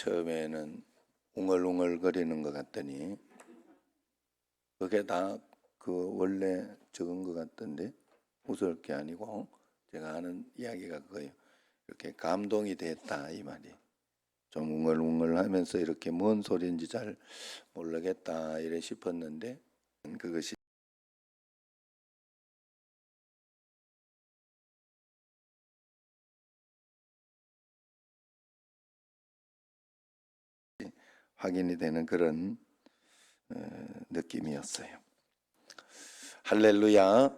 처음에는 웅얼웅얼거리는 것 같더니 그게 다 그 원래 적은 것 같던데 웃을 게 아니고 제가 하는 이야기가 그거예요. 이렇게 감동이 됐다 이 말이. 좀 웅얼웅얼하면서 이렇게 뭔 소리인지 잘 모르겠다 이래 싶었는데 그것이 확인이 되는 그런 어, 느낌이었어요. 할렐루야.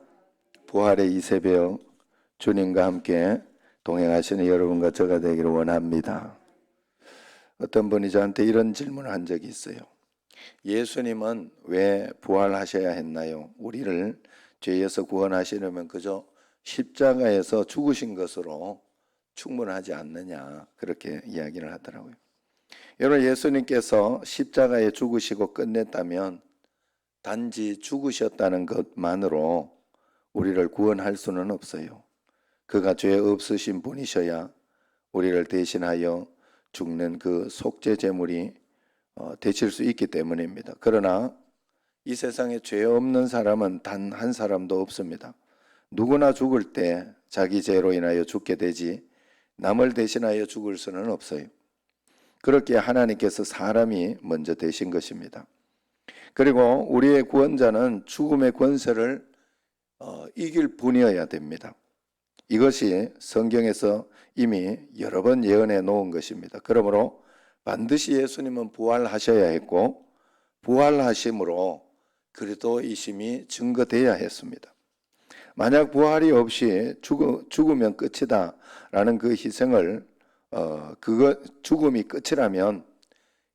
부활의 이 새벽 주님과 함께 동행하시는 여러분과 저가 되기를 원합니다. 어떤 분이 저한테 이런 질문을 한 적이 있어요. 예수님은 왜 부활하셔야 했나요? 우리를 죄에서 구원하시려면 그저 십자가에서 죽으신 것으로 충분하지 않느냐 그렇게 이야기를 하더라고요. 여러분 예수님께서 십자가에 죽으시고 끝냈다면 단지 죽으셨다는 것만으로 우리를 구원할 수는 없어요. 그가 죄 없으신 분이셔야 우리를 대신하여 죽는 그 속죄 제물이 어, 되실 수 있기 때문입니다. 그러나 이 세상에 죄 없는 사람은 단 한 사람도 없습니다. 누구나 죽을 때 자기 죄로 인하여 죽게 되지 남을 대신하여 죽을 수는 없어요. 그렇게 하나님께서 사람이 먼저 되신 것입니다. 그리고 우리의 구원자는 죽음의 권세를 어, 이길 분이어야 됩니다. 이것이 성경에서 이미 여러 번 예언해 놓은 것입니다. 그러므로 반드시 예수님은 부활하셔야 했고 부활하심으로 그리스도이심이 증거돼야 했습니다. 만약 부활이 없이 죽, 죽으면 끝이다라는 그 희생을 어, 그거 죽음이 끝이라면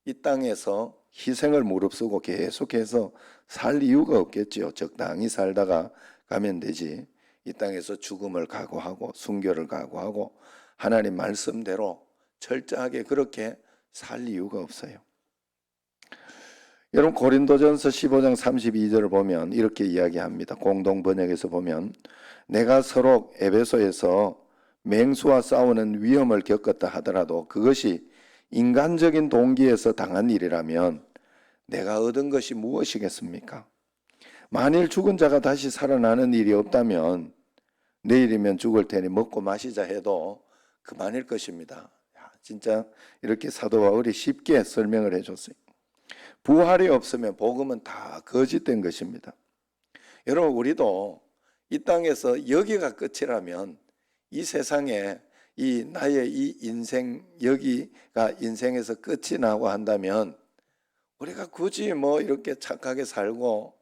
이 땅에서 희생을 무릅쓰고 계속해서 살 이유가 없겠지요. 적당히 살다가 가면 되지. 이 땅에서 죽음을 각오하고 순교를 각오하고 하나님 말씀대로 철저하게 그렇게 살 이유가 없어요. 여러분 고린도전서 15장 32절을 보면 이렇게 이야기합니다. 공동 번역에서 보면 내가 서로 에베소에서 맹수와 싸우는 위험을 겪었다 하더라도 그것이 인간적인 동기에서 당한 일이라면 내가 얻은 것이 무엇이겠습니까? 만일 죽은 자가 다시 살아나는 일이 없다면 내일이면 죽을 테니 먹고 마시자 해도 그만일 것입니다. 야, 진짜 이렇게 사도 바울이 쉽게 설명을 해줬어요. 부활이 없으면 복음은 다 거짓된 것입니다. 여러분 우리도 이 땅에서 여기가 끝이라면 이 세상에 이 나의 이 인생 여기가 인생에서 끝이 나고 한다면 우리가 굳이 뭐 이렇게 착하게 살고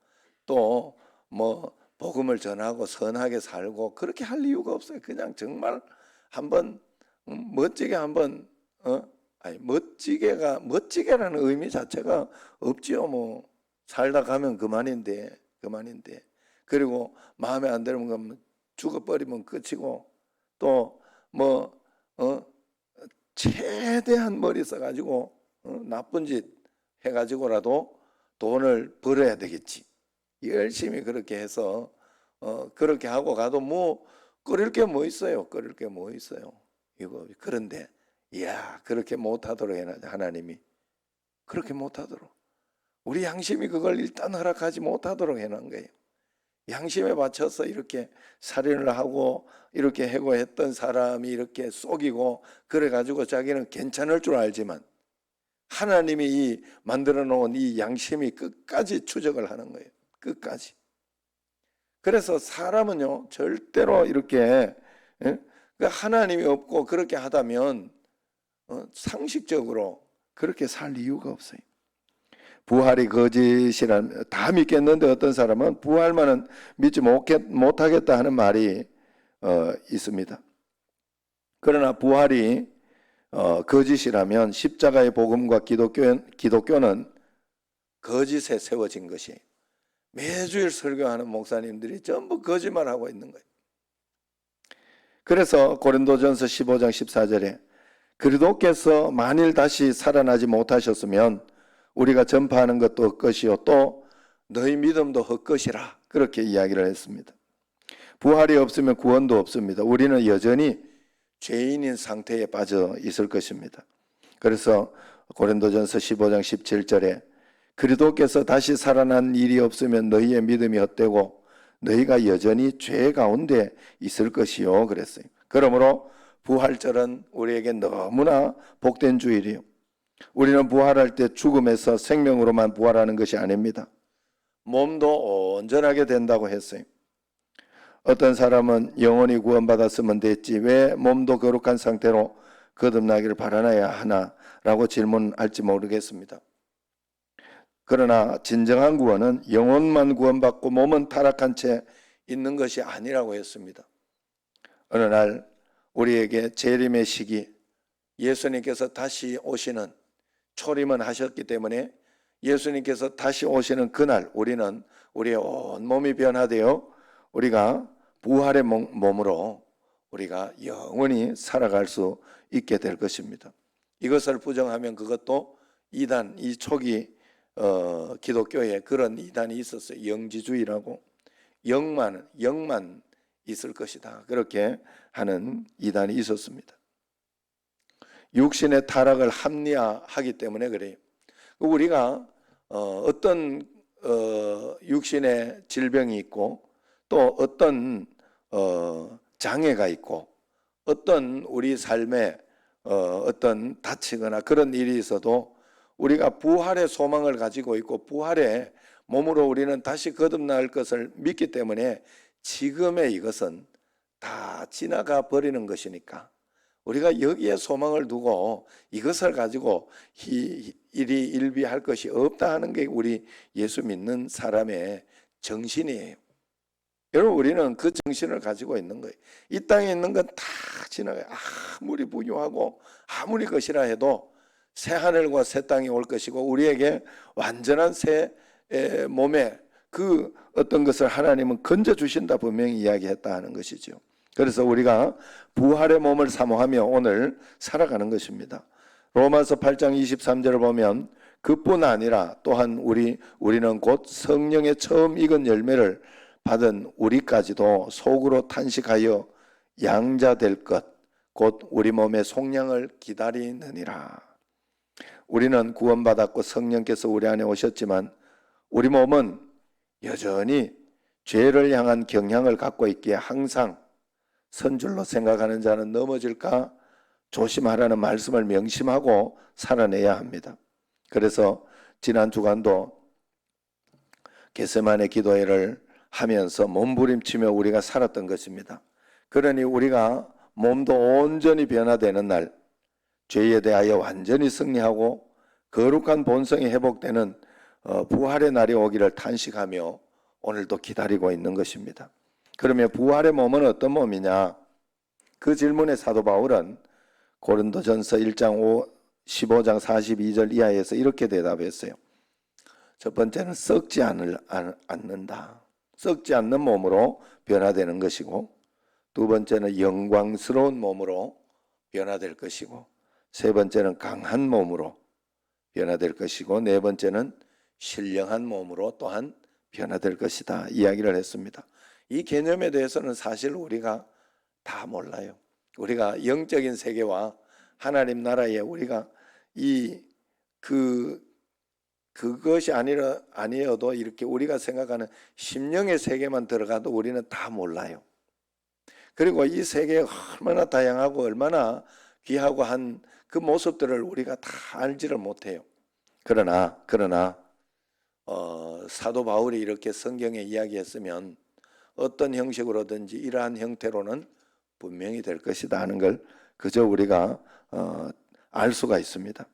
또 뭐 복음을 전하고 선하게 살고 그렇게 할 이유가 없어요. 그냥 정말 한번 음, 멋지게 한번 어 아니 멋지게가 멋지게라는 의미 자체가 없지요. 뭐 살다 가면 그만인데 그만인데 그리고 마음에 안 들면 죽어버리면 끝이고 또뭐 어, 최대한 머리 써가지고 어, 나쁜 짓 해가지고라도 돈을 벌어야 되겠지. 열심히 그렇게 해서 어, 그렇게 하고 가도 뭐 끓일 게 뭐 있어요? 끓일 게 뭐 있어요? 이거 그런데 이야 그렇게 못하도록 해놔 하나님이 그렇게 못하도록 우리 양심이 그걸 일단 허락하지 못하도록 해놓은 거예요. 양심에 맞춰서 이렇게 살인을 하고 이렇게 해고했던 사람이 이렇게 속이고 그래 가지고 자기는 괜찮을 줄 알지만 하나님이 이 만들어 놓은 이 양심이 끝까지 추적을 하는 거예요. 끝까지. 그래서 사람은요 절대로 이렇게 예? 그 하나님이 없고 그렇게 하다면 어, 상식적으로 그렇게 살 이유가 없어요. 부활이 거짓이란 다 믿겠는데 어떤 사람은 부활만은 믿지 못하겠다 하는 말이 어, 있습니다. 그러나 부활이 어, 거짓이라면 십자가의 복음과 기독교, 기독교는 거짓에 세워진 것이 매주일 설교하는 목사님들이 전부 거짓말하고 있는 거예요. 그래서 고린도전서 15장 14절에 그리도께서 만일 다시 살아나지 못하셨으면 우리가 전파하는 것도 헛것이요 또 너희 믿음도 헛것이라 그렇게 이야기를 했습니다. 부활이 없으면 구원도 없습니다. 우리는 여전히 죄인인 상태에 빠져 있을 것입니다. 그래서 고린도전서 15장 17절에 그리스도께서 다시 살아난 일이 없으면 너희의 믿음이 헛되고 너희가 여전히 죄 가운데 있을 것이요 그랬어요. 그러므로 부활절은 우리에게 너무나 복된 주일이요. 우리는 부활할 때 죽음에서 생명으로만 부활하는 것이 아닙니다. 몸도 온전하게 된다고 했어요. 어떤 사람은 영원히 구원받았으면 됐지 왜 몸도 거룩한 상태로 거듭나기를 바라나야 하나라고 질문할지 모르겠습니다. 그러나 진정한 구원은 영혼만 구원받고 몸은 타락한 채 있는 것이 아니라고 했습니다. 어느 날 우리에게 재림의 시기 예수님께서 다시 오시는 초림은 하셨기 때문에 예수님께서 다시 오시는 그날 우리는 우리의 온 몸이 변화되어 우리가 부활의 몸- 몸으로 우리가 영원히 살아갈 수 있게 될 것입니다. 이것을 부정하면 그것도 이단 이 초기 어, 기독교에 그런 이단이 있었어요. 영지주의라고 영만 영만 있을 것이다. 그렇게 하는 이단이 있었습니다. 육신의 타락을 합리화하기 때문에 그래요. 우리가 어, 어떤 어, 육신의 질병이 있고 또 어떤 어, 장애가 있고 어떤 우리 삶에 어, 어떤 다치거나 그런 일이 있어도 우리가 부활의 소망을 가지고 있고 부활의 몸으로 우리는 다시 거듭날 것을 믿기 때문에 지금의 이것은 다 지나가 버리는 것이니까 우리가 여기에 소망을 두고 이것을 가지고 이- 일이 일비할 것이 없다 하는 게 우리 예수 믿는 사람의 정신이에요. 여러분 우리는 그 정신을 가지고 있는 거예요. 이 땅에 있는 건 다 지나가요. 아무리 부유하고 아무리 것이라 해도 새 하늘과 새 땅이 올 것이고 우리에게 완전한 새 에, 몸에 그 어떤 것을 하나님은 건져 주신다 분명히 이야기했다 하는 것이죠. 그래서 우리가 부활의 몸을 사모하며 오늘 살아가는 것입니다. 로마서 8장 23절을 보면 그뿐 아니라 또한 우리 우리는 곧 성령의 처음 익은 열매를 받은 우리까지도 속으로 탄식하여 양자 될 것 곧 우리 몸의 속량을 기다리느니라. 우리는 구원받았고 성령께서 우리 안에 오셨지만 우리 몸은 여전히 죄를 향한 경향을 갖고 있기에 항상 선줄로 생각하는 자는 넘어질까 조심하라는 말씀을 명심하고 살아내야 합니다. 그래서 지난 주간도 게세만의 기도회를 하면서 몸부림치며 우리가 살았던 것입니다. 그러니 우리가 몸도 온전히 변화되는 날, 죄에 대하여 완전히 승리하고 거룩한 본성이 회복되는 어, 부활의 날이 오기를 탄식하며 오늘도 기다리고 있는 것입니다. 그러면 부활의 몸은 어떤 몸이냐? 그 질문에 사도 바울은 고린도전서 1장 5, 15장 42절 이하에서 이렇게 대답했어요. 첫 번째는 썩지 않을, 않- 않는다. 썩지 않는 몸으로 변화되는 것이고 두 번째는 영광스러운 몸으로 변화될 것이고 세 번째는 강한 몸으로 변화될 것이고 네 번째는 신령한 몸으로 또한 변화될 것이다 이야기를 했습니다. 이 개념에 대해서는 사실 우리가 다 몰라요. 우리가 영적인 세계와 하나님 나라에 우리가 이 그 그것이 아니라 아니어도 이렇게 우리가 생각하는 심령의 세계만 들어가도 우리는 다 몰라요. 그리고 이 세계가 얼마나 다양하고 얼마나 귀하고 한 그 모습들을 우리가 다 알지를 못해요. 그러나 그러나 어, 사도 바울이 이렇게 성경에 이야기했으면 어떤 형식으로든지 이러한 형태로는 분명히 될 것이다 하는 걸 그저 우리가 어, 알 수가 있습니다.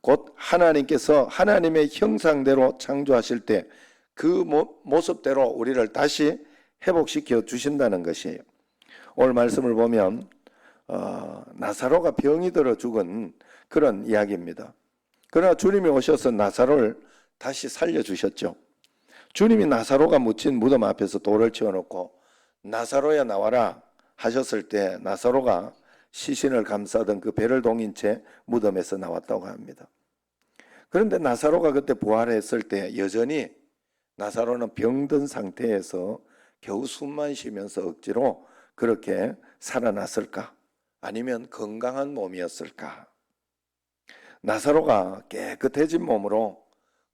곧 하나님께서 하나님의 형상대로 창조하실 때 그 모습대로 우리를 다시 회복시켜 주신다는 것이에요. 오늘 말씀을 보면 어, 나사로가 병이 들어 죽은 그런 이야기입니다. 그러나 주님이 오셔서 나사로를 다시 살려 주셨죠. 주님이 나사로가 묻힌 무덤 앞에서 돌을 치워놓고 나사로야 나와라 하셨을 때 나사로가 시신을 감싸던 그 배를 동인 채 무덤에서 나왔다고 합니다. 그런데 나사로가 그때 부활했을 때 여전히 나사로는 병든 상태에서 겨우 숨만 쉬면서 억지로 그렇게 살아났을까? 아니면 건강한 몸이었을까? 나사로가 깨끗해진 몸으로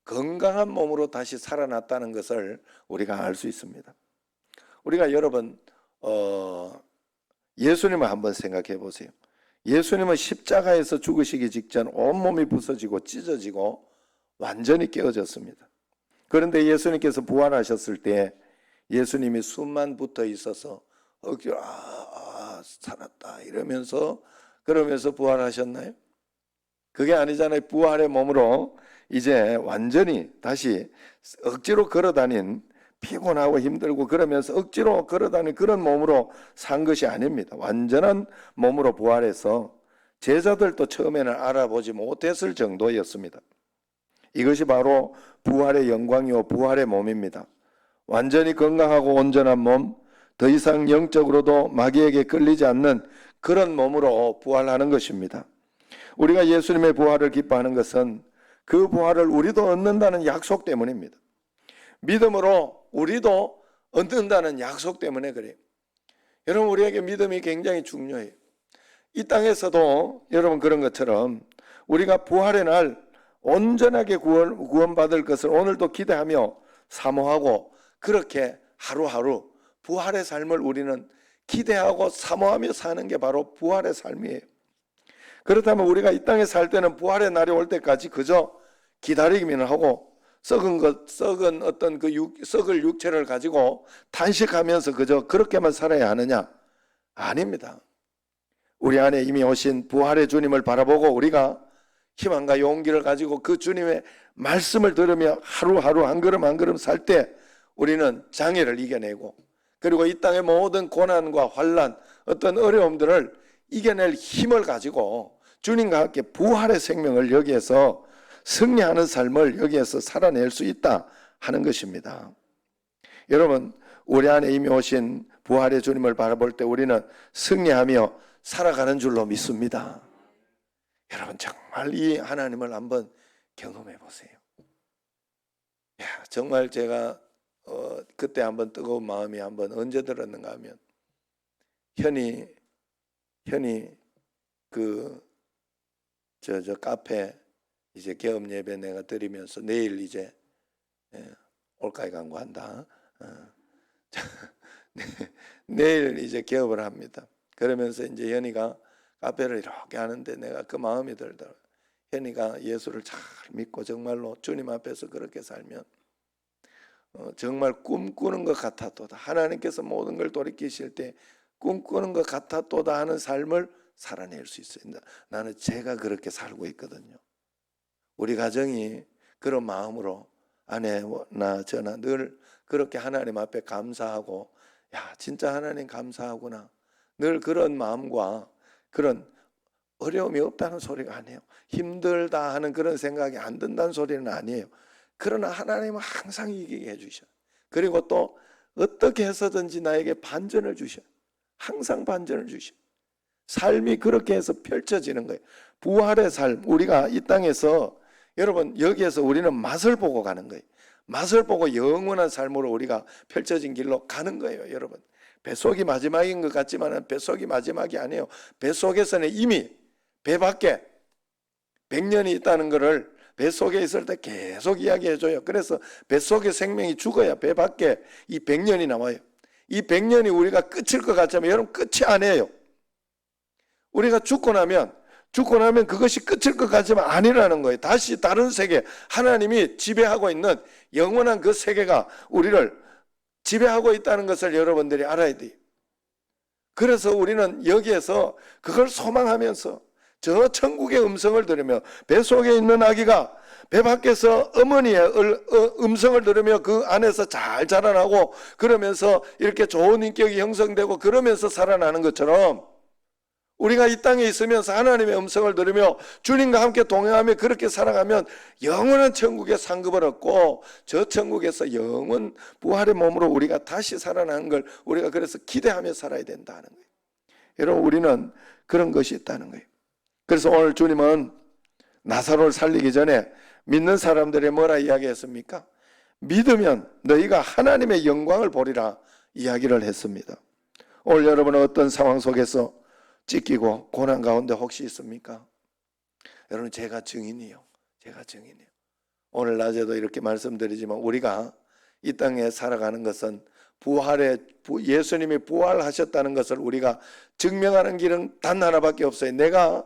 건강한 몸으로 다시 살아났다는 것을 우리가 알 수 있습니다. 우리가 여러분 어, 예수님을 한번 생각해 보세요. 예수님은 십자가에서 죽으시기 직전 온몸이 부서지고 찢어지고 완전히 깨어졌습니다. 그런데 예수님께서 부활하셨을 때 예수님이 숨만 붙어 있어서 억지로 아, 아 살았다 이러면서 그러면서 부활하셨나요? 그게 아니잖아요. 부활의 몸으로 이제 완전히 다시 억지로 걸어다닌 피곤하고 힘들고 그러면서 억지로 걸어다닌 그런 몸으로 산 것이 아닙니다. 완전한 몸으로 부활해서 제자들도 처음에는 알아보지 못했을 정도였습니다. 이것이 바로 부활의 영광이요 부활의 몸입니다. 완전히 건강하고 온전한 몸, 더 이상 영적으로도 마귀에게 끌리지 않는 그런 몸으로 부활하는 것입니다. 우리가 예수님의 부활을 기뻐하는 것은 그 부활을 우리도 얻는다는 약속 때문입니다. 믿음으로 우리도 얻는다는 약속 때문에 그래요. 여러분, 우리에게 믿음이 굉장히 중요해요. 이 땅에서도 여러분 그런 것처럼 우리가 부활의 날 온전하게 구원, 구원받을 것을 오늘도 기대하며 사모하고 그렇게 하루하루 부활의 삶을 우리는 기대하고 사모하며 사는 게 바로 부활의 삶이에요. 그렇다면 우리가 이 땅에 살 때는 부활의 날이 올 때까지 그저 기다리기만 하고 썩은 것, 썩은 어떤 그 육, 썩을 육체를 가지고 탄식하면서 그저 그렇게만 살아야 하느냐? 아닙니다. 우리 안에 이미 오신 부활의 주님을 바라보고 우리가 희망과 용기를 가지고 그 주님의 말씀을 들으며 하루하루 한 걸음 한 걸음 살 때 우리는 장애를 이겨내고 그리고 이 땅의 모든 고난과 환란, 어떤 어려움들을 이겨낼 힘을 가지고 주님과 함께 부활의 생명을 여기에서 승리하는 삶을 여기에서 살아낼 수 있다 하는 것입니다. 여러분, 우리 안에 이미 오신 부활의 주님을 바라볼 때 우리는 승리하며 살아가는 줄로 믿습니다. 여러분, 정말 이 하나님을 한번 경험해 보세요. 야, 정말 제가 어, 그때 한번 뜨거운 마음이 한번 언제 들었는가 하면 현이 현이 그저저 카페 이제 개업 예배 내가 드리면서 내일 이제 예, 올가에 간구한다. 어. 네, 내일 이제 개업을 합니다. 그러면서 이제 현이가 카페를 이렇게 하는데 내가 그 마음이 들더라고요. 현이가 예수를 잘 믿고 정말로 주님 앞에서 그렇게 살면 어, 정말 꿈꾸는 것 같았도다. 하나님께서 모든 걸 돌이키실 때 꿈꾸는 것 같았도다 하는 삶을 살아낼 수 있어요. 나는 제가 그렇게 살고 있거든요. 우리 가정이 그런 마음으로 아내나 저나 늘 그렇게 하나님 앞에 감사하고 야 진짜 하나님 감사하구나. 늘 그런 마음과 그런 어려움이 없다는 소리가 아니에요. 힘들다 하는 그런 생각이 안 든다는 소리는 아니에요. 그러나 하나님은 항상 이기게 해주셔. 그리고 또 어떻게 해서든지 나에게 반전을 주셔 항상 반전을 주셔 삶이 그렇게 해서 펼쳐지는 거예요 부활의 삶 우리가 이 땅에서 여러분 여기에서 우리는 맛을 보고 가는 거예요. 맛을 보고 영원한 삶으로 우리가 펼쳐진 길로 가는 거예요, 여러분. 뱃속이 마지막인 것 같지만 뱃속이 마지막이 아니에요. 뱃속에서는 이미 배 밖에 100년이 있다는 것을 뱃속에 있을 때 계속 이야기해 줘요. 그래서 뱃속에 생명이 죽어야 배 밖에 이 100년이 나와요. 이 100년이 우리가 끝일 것 같지만 여러분 끝이 아니에요. 우리가 죽고 나면 죽고 나면 그것이 끝일 것 같지만 아니라는 거예요. 다시 다른 세계, 하나님이 지배하고 있는 영원한 그 세계가 우리를 지배하고 있다는 것을 여러분들이 알아야 돼요. 그래서 우리는 여기에서 그걸 소망하면서 저 천국의 음성을 들으며 뱃속에 있는 아기가 배 밖에서 어머니의 어, 음성을 들으며 그 안에서 잘 자라나고 그러면서 이렇게 좋은 인격이 형성되고 그러면서 살아나는 것처럼 우리가 이 땅에 있으면서 하나님의 음성을 들으며 주님과 함께 동행하며 그렇게 살아가면 영원한 천국의 상급을 얻고 저 천국에서 영원 부활의 몸으로 우리가 다시 살아나는 걸 우리가 그래서 기대하며 살아야 된다는 거예요. 여러분 우리는 그런 것이 있다는 거예요. 그래서 오늘 주님은 나사로를 살리기 전에 믿는 사람들의 뭐라 이야기했습니까? 믿으면 너희가 하나님의 영광을 보리라 이야기를 했습니다. 오늘 여러분은 어떤 상황 속에서 찢기고 고난 가운데 혹시 있습니까? 여러분 제가 증인이요. 제가 증인이요. 오늘 낮에도 이렇게 말씀드리지만 우리가 이 땅에 살아가는 것은 부활의 부- 예수님이 부활하셨다는 것을 우리가 증명하는 길은 단 하나밖에 없어요. 내가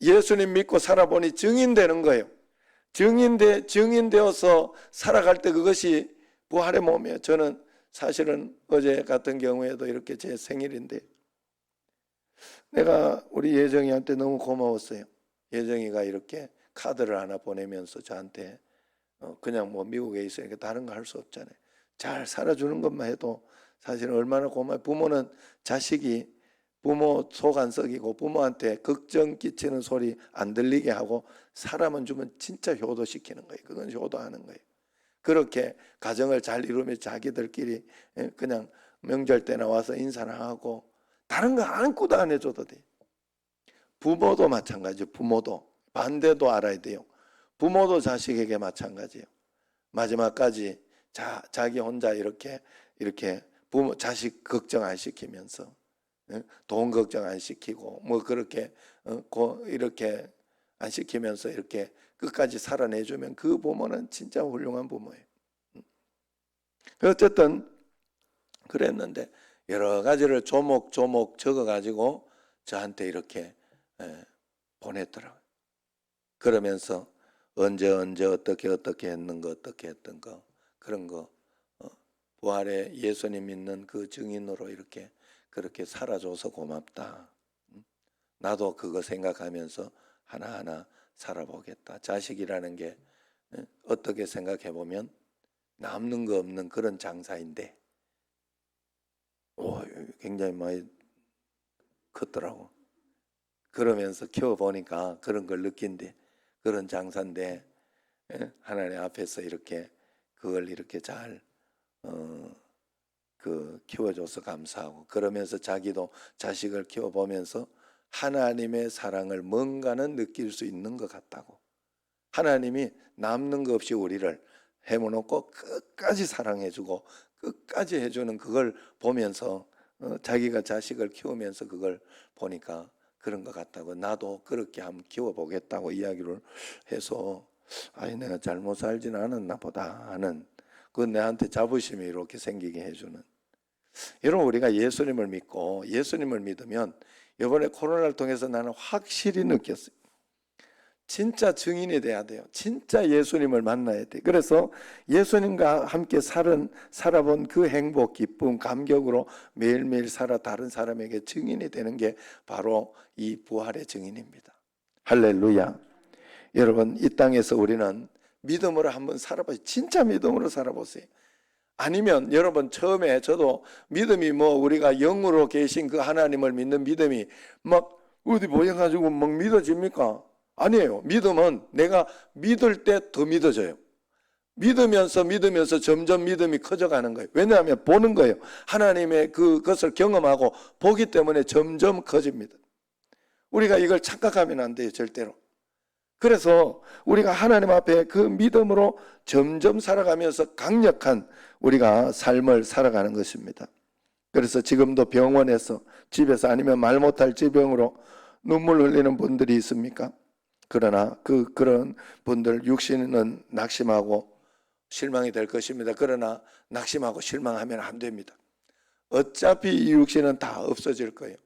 예수님 믿고 살아보니 증인되는 거예요. 증인돼 증인되어서 살아갈 때 그것이 부활의 몸이에요. 저는 사실은 어제 같은 경우에도 이렇게 제 생일인데 내가 우리 예정이한테 너무 고마웠어요. 예정이가 이렇게 카드를 하나 보내면서 저한테 어, 그냥 뭐 미국에 있으니까 다른 거 할 수 없잖아요. 잘 살아주는 것만 해도 사실 얼마나 고마워. 부모는 자식이 부모 속 안 썩이고 부모한테 걱정 끼치는 소리 안 들리게 하고 사람은 주면 진짜 효도시키는 거예요. 그건 효도하는 거예요. 그렇게 가정을 잘 이루며 자기들끼리 예, 그냥 명절 때 나 와서 인사를 하고 다른 거 아무것도 안 해줘도 돼. 부모도 마찬가지예요. 부모도 반대도 알아야 돼요. 부모도 자식에게 마찬가지예요. 마지막까지 자, 자기 혼자 이렇게 이렇게 부모 자식 걱정 안 시키면서 예? 돈 걱정 안 시키고 뭐 그렇게 어, 고, 이렇게 안 시키면서 이렇게 끝까지 살아내주면 그 부모는 진짜 훌륭한 부모예요. 음. 어쨌든 그랬는데 여러 가지를 조목조목 적어가지고 저한테 이렇게 예, 보냈더라고요. 그러면서 언제 언제 어떻게 어떻게 했는 거 어떻게 했던 거 그런 거 어, 부활의 예수님 믿는 그 증인으로 이렇게 그렇게 살아줘서 고맙다. 음? 나도 그거 생각하면서 하나하나 살아보겠다. 자식이라는 게 예, 어떻게 생각해 보면 남는 거 없는 그런 장사인데, 오, 굉장히 많이 컸더라고. 그러면서 키워 보니까 그런 걸 느낀대. 그런 장사인데 예, 하나님 앞에서 이렇게 그걸 이렇게 잘 어, 그 키워줘서 감사하고 그러면서 자기도 자식을 키워보면서 하나님의 사랑을 뭔가는 느낄 수 있는 것 같다고. 하나님이 남는 거 없이 우리를 해모놓고 끝까지 사랑해주고 끝까지 해주는 그걸 보면서 어, 자기가 자식을 키우면서 그걸 보니까 그런 것 같다고. 나도 그렇게 한번 키워보겠다고 이야기를 해서 아니 내가 잘못 살지는 않았나 보다 하는 그 내한테 자부심이 이렇게 생기게 해주는. 여러분 우리가 예수님을 믿고 예수님을 믿으면 이번에 코로나를 통해서 나는 확실히 느꼈어요. 진짜 증인이 돼야 돼요. 진짜 예수님을 만나야 돼. 그래서 예수님과 함께 살은 살아본 그 행복, 기쁨, 감격으로 매일매일 살아 다른 사람에게 증인이 되는 게 바로 이 부활의 증인입니다. 할렐루야. 여러분 이 땅에서 우리는 믿음으로 한번 살아보세요. 진짜 믿음으로 살아보세요. 아니면 여러분 처음에 저도 믿음이 뭐 우리가 영으로 계신 그 하나님을 믿는 믿음이 막 어디 모여가지고 막 믿어집니까? 아니에요. 믿음은 내가 믿을 때 더 믿어져요. 믿으면서 믿으면서 점점 믿음이 커져가는 거예요. 왜냐하면 보는 거예요. 하나님의 그것을 경험하고 보기 때문에 점점 커집니다. 우리가 이걸 착각하면 안 돼요. 절대로. 그래서 우리가 하나님 앞에 그 믿음으로 점점 살아가면서 강력한 우리가 삶을 살아가는 것입니다. 그래서 지금도 병원에서 집에서 아니면 말 못할 지병으로 눈물 흘리는 분들이 있습니까? 그러나 그 그런 분들 육신은 낙심하고 실망이 될 것입니다. 그러나 낙심하고 실망하면 안 됩니다. 어차피 이 육신은 다 없어질 거예요.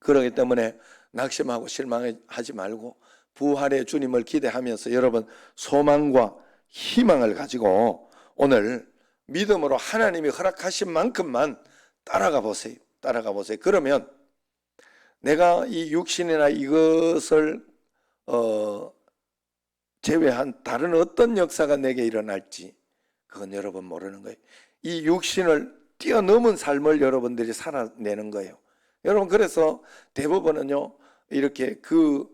그렇기 때문에 낙심하고 실망하지 말고 부활의 주님을 기대하면서 여러분 소망과 희망을 가지고 오늘 믿음으로 하나님이 허락하신 만큼만 따라가 보세요. 따라가 보세요. 그러면 내가 이 육신이나 이것을 어 제외한 다른 어떤 역사가 내게 일어날지 그건 여러분 모르는 거예요. 이 육신을 뛰어넘은 삶을 여러분들이 살아내는 거예요. 여러분 그래서 대부분은요 이렇게 그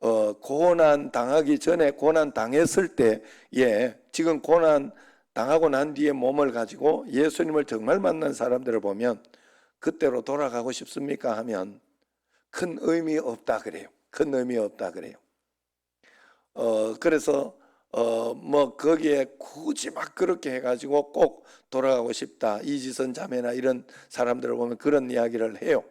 어, 고난 당하기 전에 고난 당했을 때에 지금 고난 당하고 난 뒤에 몸을 가지고 예수님을 정말 만난 사람들을 보면 그때로 돌아가고 싶습니까 하면 큰 의미 없다 그래요. 큰 의미 없다 그래요. 어 그래서 어 뭐 거기에 굳이 막 그렇게 해가지고 꼭 돌아가고 싶다 이지선 자매나 이런 사람들을 보면 그런 이야기를 해요.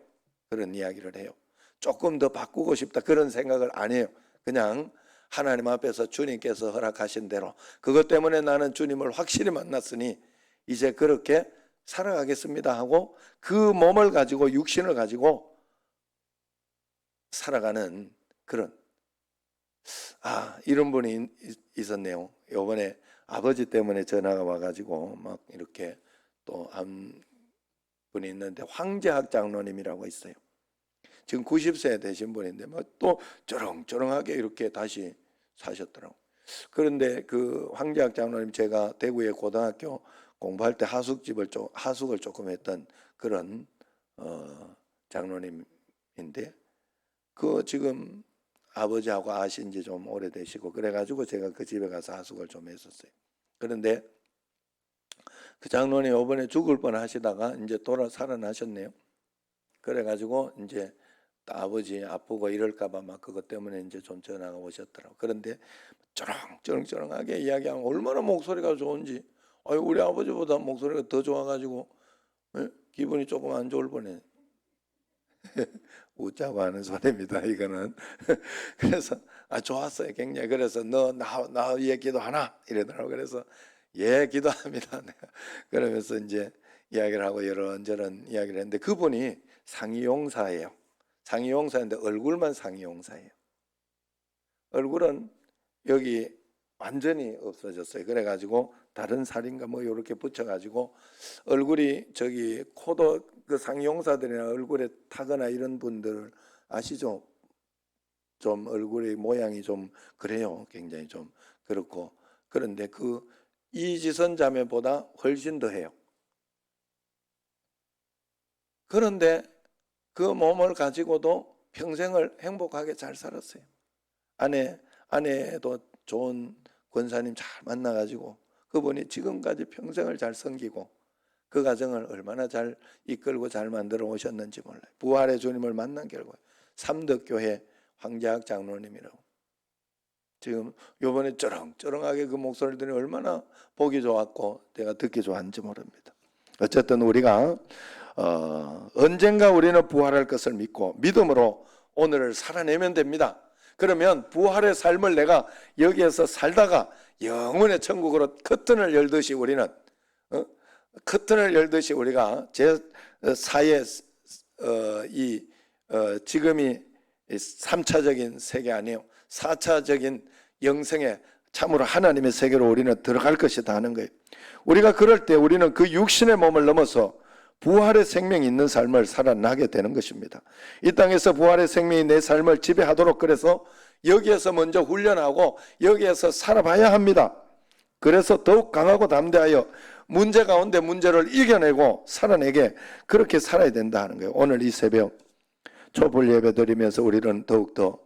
그런 이야기를 해요. 조금 더 바꾸고 싶다 그런 생각을 안 해요. 그냥 하나님 앞에서 주님께서 허락하신 대로 그것 때문에 나는 주님을 확실히 만났으니 이제 그렇게 살아가겠습니다 하고 그 몸을 가지고 육신을 가지고 살아가는 그런 아 이런 분이 있- 있었네요. 요번에 아버지 때문에 전화가 와가지고 막 이렇게 또 한 분이 있는데 황재학 장로님이라고 있어요. 지금 90세 되신 분인데 뭐또 쩌렁쩌렁하게 이렇게 다시 사셨더라고. 그런데 그 황재학 장로님 제가 대구의 고등학교 공부할 때 하숙집을 좀 하숙을 조금 했던 그런 어 장로님인데 그 지금 아버지하고 아신 지 좀 오래되시고 그래가지고 제가 그 집에 가서 하숙을 좀 했었어요. 그런데 그 장로님 이번에 죽을 뻔 하시다가 이제 돌아 살아나셨네요. 그래가지고 이제 또 아버지 아프고 이럴까봐 막 그것 때문에 이제 좀 전화가 오셨더라고. 그런데 쩌렁쩌렁쩌렁하게 이야기하면 얼마나 목소리가 좋은지. 아유, 우리 아버지보다 목소리가 더 좋아가지고 예? 기분이 조금 안 좋을 뻔해. 웃자고 하는 소리입니다. 이거는 그래서 아 좋았어요 굉장히 그래서 너 나나 위해 기도하나 이러더라고 그래서 예 기도합니다. 그러면서 이제 이야기를 하고 이런저런 이야기를 했는데 그분이 상이용사예요. 상이용사인데 얼굴만 상이용사예요. 얼굴은 여기 완전히 없어졌어요. 그래가지고 다른 살인가 뭐 이렇게 붙여가지고 얼굴이 저기 코도 그 상용사들이나 얼굴에 타거나 이런 분들 아시죠? 좀 얼굴의 모양이 좀 그래요. 굉장히 좀 그렇고 그런데 그 이지선 자매보다 훨씬 더 해요. 그런데 그 몸을 가지고도 평생을 행복하게 잘 살았어요. 아내 아내도 좋은 권사님 잘 만나가지고 그분이 지금까지 평생을 잘 섬기고 그 가정을 얼마나 잘 이끌고 잘 만들어 오셨는지 몰라요. 부활의 주님을 만난 결과 삼덕교회 황재학 장로님이라고 지금 요번에 쩌렁쩌렁하게 그 목소리를 들으니 얼마나 보기 좋았고 내가 듣기 좋았는지 모릅니다. 어쨌든 우리가 어, 언젠가 우리는 부활할 것을 믿고 믿음으로 오늘을 살아내면 됩니다. 그러면 부활의 삶을 내가 여기에서 살다가 영원의 천국으로 커튼을 열듯이 우리는 어? 커튼을 열듯이 우리가 제 사의 어, 이 어, 지금이 3차적인 세계 아니에요. 4차적인 영생에 참으로 하나님의 세계로 우리는 들어갈 것이다 하는 거예요. 우리가 그럴 때 우리는 그 육신의 몸을 넘어서 부활의 생명이 있는 삶을 살아나게 되는 것입니다. 이 땅에서 부활의 생명이 내 삶을 지배하도록 그래서 여기에서 먼저 훈련하고 여기에서 살아봐야 합니다. 그래서 더욱 강하고 담대하여 문제 가운데 문제를 이겨내고 살아내게 그렇게 살아야 된다 하는 거예요. 오늘 이 새벽 촛불 예배 드리면서 우리는 더욱더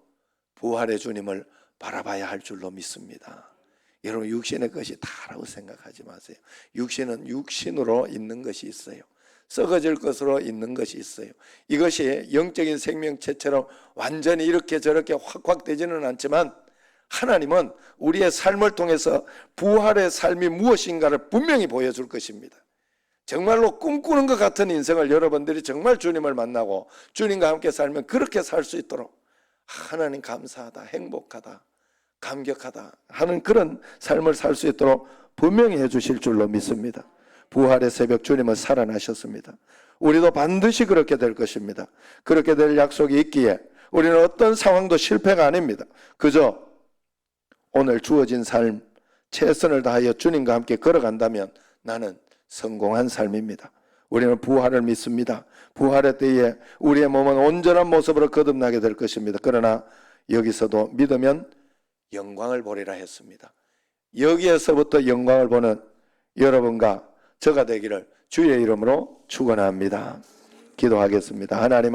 부활의 주님을 바라봐야 할 줄로 믿습니다. 여러분 육신의 것이 다라고 생각하지 마세요. 육신은 육신으로 있는 것이 있어요. 썩어질 것으로 있는 것이 있어요. 이것이 영적인 생명체처럼 완전히 이렇게 저렇게 확확 되지는 않지만 하나님은 우리의 삶을 통해서 부활의 삶이 무엇인가를 분명히 보여줄 것입니다. 정말로 꿈꾸는 것 같은 인생을 여러분들이 정말 주님을 만나고 주님과 함께 살면 그렇게 살 수 있도록 하나님 감사하다, 행복하다, 감격하다 하는 그런 삶을 살 수 있도록 분명히 해주실 줄로 믿습니다. 부활의 새벽 주님은 살아나셨습니다. 우리도 반드시 그렇게 될 것입니다. 그렇게 될 약속이 있기에 우리는 어떤 상황도 실패가 아닙니다. 그저 오늘 주어진 삶 최선을 다하여 주님과 함께 걸어간다면 나는 성공한 삶입니다. 우리는 부활을 믿습니다. 부활의 때에 우리의 몸은 온전한 모습으로 거듭나게 될 것입니다. 그러나 여기서도 믿으면 영광을 보리라 했습니다. 여기에서부터 영광을 보는 여러분과 저가 되기를 주의 이름으로 축원합니다. 기도하겠습니다. 하나님